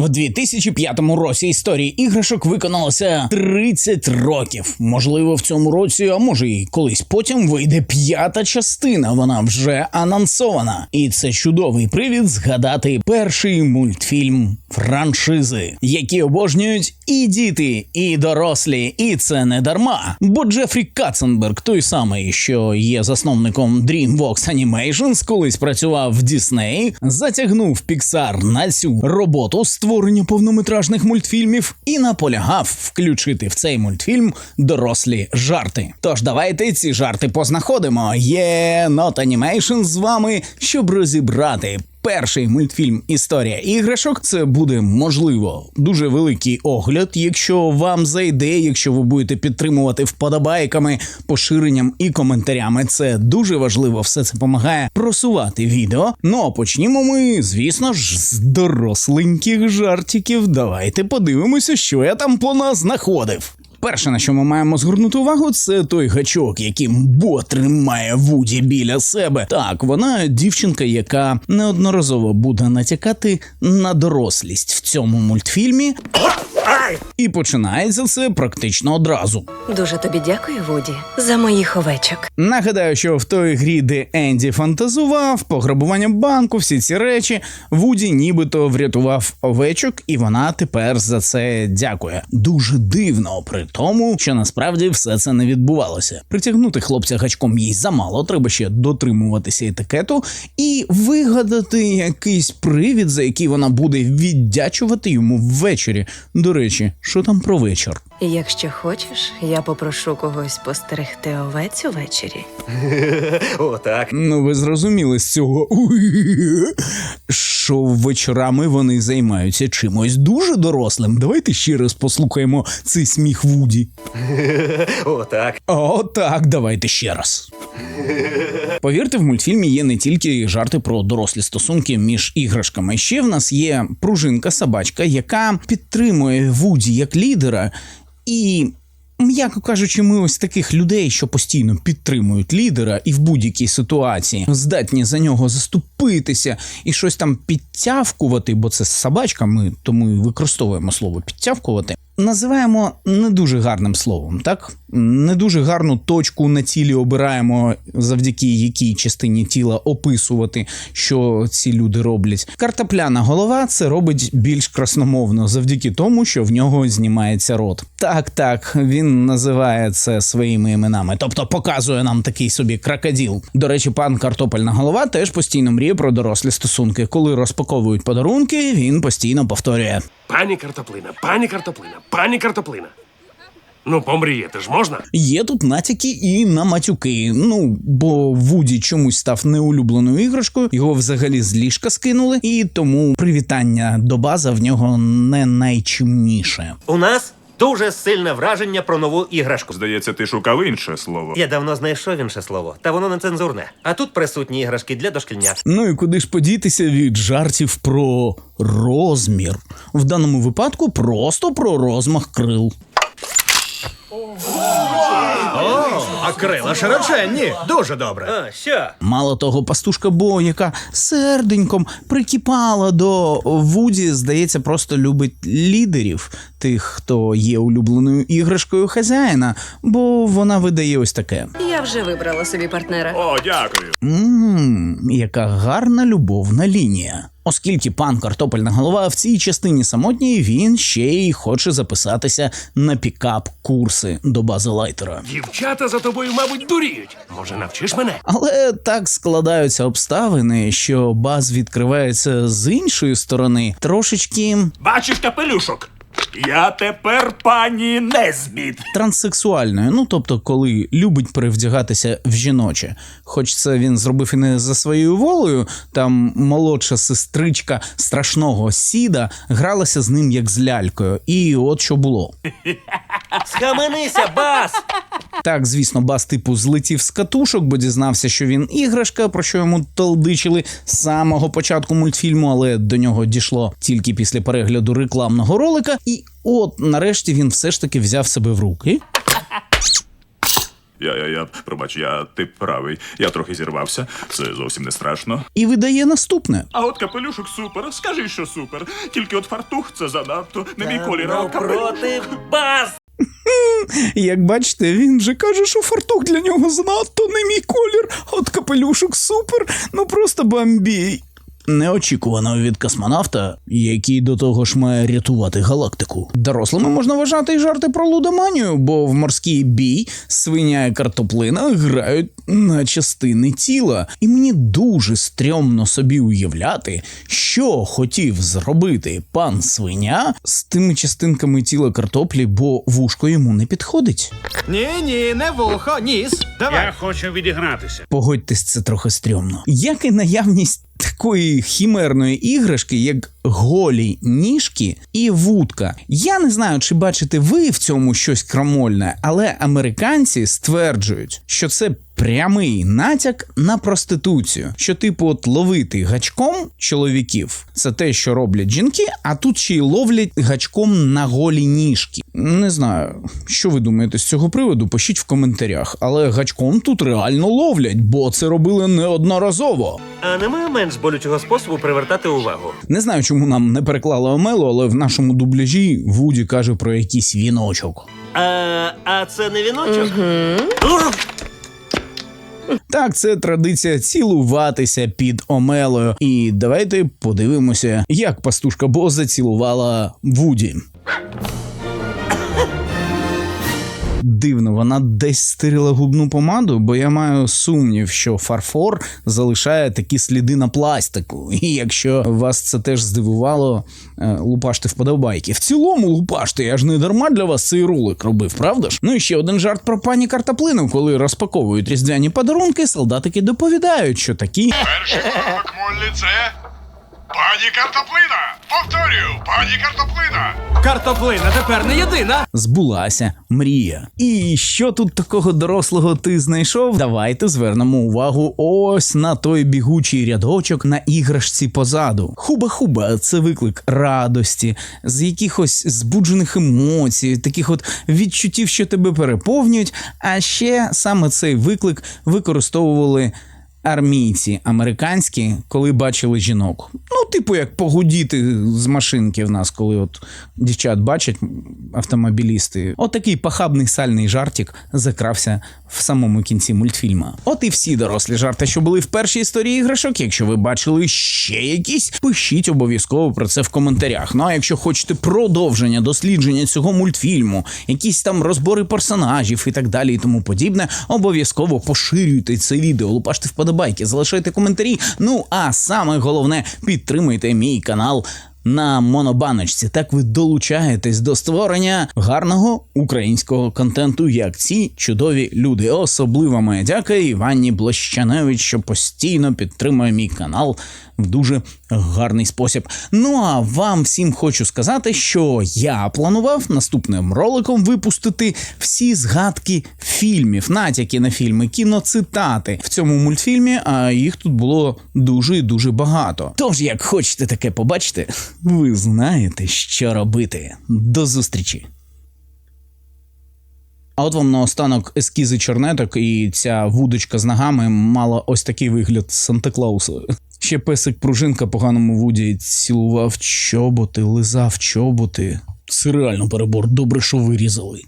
В 2005 році історії іграшок виконалося 30 років. Можливо, в цьому році, а може і колись потім вийде п'ята частина. Вона вже анонсована. І це чудовий привід згадати перший мультфільм франшизи, які обожнюють і діти, і дорослі, і це не дарма. Бо Джефрі Катценберг, той самий, що є засновником DreamWorks Animations, колись працював в Disney, затягнув Pixar на цю роботу створення повнометражних мультфільмів і наполягав включити в цей мультфільм дорослі жарти. Тож давайте ці жарти познаходимо. Є Not Animation з вами, щоб розібрати. Перший мультфільм Історія іграшок це буде можливо дуже великий огляд, якщо вам зайде, якщо ви будете підтримувати вподобайками, поширенням і коментарями. Це дуже важливо. Все це допомагає просувати відео. Ну а почнімо ми, звісно ж, з доросленьких жартиків. Давайте подивимося, що я там по нас знаходив. Перше, на що ми маємо звернути увагу, це той гачок, яким Бо тримає Вуді біля себе. Так, вона дівчинка, яка неодноразово буде натякати на дорослість в цьому мультфільмі. І починається це практично одразу. Дуже тобі дякую, Вуді, за моїх овечок. Нагадаю, що в той грі, де Енді фантазував, пограбування банку, всі ці речі, Вуді нібито врятував овечок, і вона тепер за це дякує. Дуже дивно, при тому, що насправді все це не відбувалося. Притягнути хлопця гачком їй замало, треба ще дотримуватися етикету і вигадати якийсь привід, за який вона буде віддячувати йому ввечері. До речі, що там про вечір? І якщо хочеш, я попрошу когось постерегти овець увечері. Отак. Ну, ви зрозуміли з цього, що вечорами вони займаються чимось дуже дорослим. Давайте ще раз послухаємо цей сміх Вуді. Отак. О, так, давайте ще раз. Повірте, в мультфільмі є не тільки жарти про дорослі стосунки між іграшками. Ще в нас є пружинка собачка, яка підтримує Вуді як лідера, і, м'яко кажучи, ми ось таких людей, що постійно підтримують лідера і в будь-якій ситуації здатні за нього заступитися і щось там підтявкувати, бо це собачка, ми тому і використовуємо слово підтявкувати. Називаємо не дуже гарним словом, так не дуже гарну точку на тілі обираємо, завдяки якій частині тіла описувати, що ці люди роблять. Картопляна голова це робить більш красномовно, завдяки тому, що в нього знімається рот. Так, так, він називає це своїми іменами, тобто показує нам такий собі крокодил. До речі, пан картопельна голова теж постійно мріє про дорослі стосунки. Коли розпаковують подарунки, він постійно повторює. Пані картоплина, пані картоплина, пані картоплина. Ну, помріяти ж можна? Є тут натяки і на матюки. Ну бо Вуді чомусь став неулюбленою іграшкою, його взагалі з ліжка скинули, і тому привітання до база в нього не найчимніше. У нас дуже сильне враження про нову іграшку. Здається, ти шукав інше слово. Я давно знайшов інше слово, та воно нецензурне. А тут присутні іграшки для дошкільнят. Ну і куди ж подітися від жартів про розмір? В даному випадку просто про розмах крил. А крила широченні. Дуже добре. А, що? Мало того, пастушка Бо, яка серденьком прикипала до Вуді, здається, просто любить лідерів, тих, хто є улюбленою іграшкою хазяїна, бо вона видає ось таке. Я вже вибрала собі партнера. О, дякую. Ммм, яка гарна любовна лінія. Оскільки пан картопельна голова в цій частині самотній, він ще й хоче записатися на пікап курси до бази лайтера. Дівчата за тобою, мабуть, дуріють. Може, навчиш мене? Але так складаються обставини, що баз відкривається з іншої сторони, трошечки Бачиш капелюшок? Я тепер пані Незбіт. транссексуальною. Ну тобто, коли любить перевдягатися в жіноче. Хоч це він зробив і не за своєю волею, там молодша сестричка страшного сіда гралася з ним як з лялькою. І от що було. Схаменися, бас! Так, звісно, бас типу злетів з катушок, бо дізнався, що він іграшка, про що йому толдичили з самого початку мультфільму, але до нього дійшло тільки після перегляду рекламного ролика. І от нарешті він все ж таки взяв себе в руки. Я, я, я, пробач, я ти правий. Я трохи зірвався. Це зовсім не страшно. І видає наступне. А от капелюшок супер. Скажи, що супер. Тільки от фартух це занадто. Не мій колір, а Ну, капелюх. проти бас! Як бачите, він же каже, що фартух для нього занадто не мій колір, от капелюшок супер, ну просто бомбій. Неочікувано від космонавта, який до того ж має рятувати галактику. Дорослими можна вважати й жарти про лудоманію, бо в морський бій свиня і картоплина грають на частини тіла. І мені дуже стрьомно собі уявляти, що хотів зробити пан свиня з тими частинками тіла картоплі, бо вушко йому не підходить. Ні, ні, не вухо, ніс. Давай. Я хочу відігратися. Погодьтесь, це трохи стрьомно. Як і наявність такої хімерної іграшки, як голі ніжки і вудка. Я не знаю, чи бачите ви в цьому щось крамольне, але американці стверджують, що це. Прямий натяк на проституцію, що типу от ловити гачком чоловіків це те, що роблять жінки, а тут ще й ловлять гачком на голі ніжки. Не знаю, що ви думаєте з цього приводу, пишіть в коментарях, але гачком тут реально ловлять, бо це робили неодноразово. А немає менш болючого способу привертати увагу. Не знаю, чому нам не переклали Омелу, але в нашому дубляжі Вуді каже про якийсь віночок. А, а це не віночок? Так, це традиція цілуватися під Омелою. І давайте подивимося, як пастушка Бо зацілувала Вуді. Дивно, вона десь стирила губну помаду, бо я маю сумнів, що фарфор залишає такі сліди на пластику. І якщо вас це теж здивувало, е, лупаште вподобайки. В цілому лупаште, я ж не дарма для вас цей ролик робив, правда ж? Ну і ще один жарт про пані картоплину, коли розпаковують різдвяні подарунки, солдатики доповідають, що такі Перший Моллі це пані картоплина. Повторюю, пані картоплина. Картоплина тепер не єдина. збулася мрія. І що тут такого дорослого ти знайшов? Давайте звернемо увагу ось на той бігучий рядочок на іграшці позаду. Хуба-хуба це виклик радості, з якихось збуджених емоцій, таких от відчуттів, що тебе переповнюють. А ще саме цей виклик використовували. Армійці американські, коли бачили жінок. Ну, типу, як погудіти з машинки в нас, коли от дівчат бачать автомобілісти. Отакий пахабний сальний жартик закрався в самому кінці мультфільма. От і всі дорослі жарти, що були в першій історії іграшок. Якщо ви бачили ще якісь, пишіть обов'язково про це в коментарях. Ну а якщо хочете продовження дослідження цього мультфільму, якісь там розбори персонажів і так далі, і тому подібне, обов'язково поширюйте це відео, лупаште вподобайки, залишайте коментарі. Ну а саме головне, підтримуйте мій канал. На монобаночці так ви долучаєтесь до створення гарного українського контенту, як ці чудові люди. Особлива моя дяка Іванні Блощаневич, що постійно підтримує мій канал в дуже гарний спосіб. Ну а вам всім хочу сказати, що я планував наступним роликом випустити всі згадки фільмів, натяки на фільми, кіноцитати в цьому мультфільмі. А їх тут було дуже і дуже багато. Тож, як хочете таке побачити, ви знаєте, що робити. До зустрічі! А от вам наостанок ескізи чорнеток, і ця вудочка з ногами мала ось такий вигляд Санта Клауса. Ще песик пружинка поганому вуді цілував чоботи, лизав чоботи. Це реально перебор, добре, що вирізали.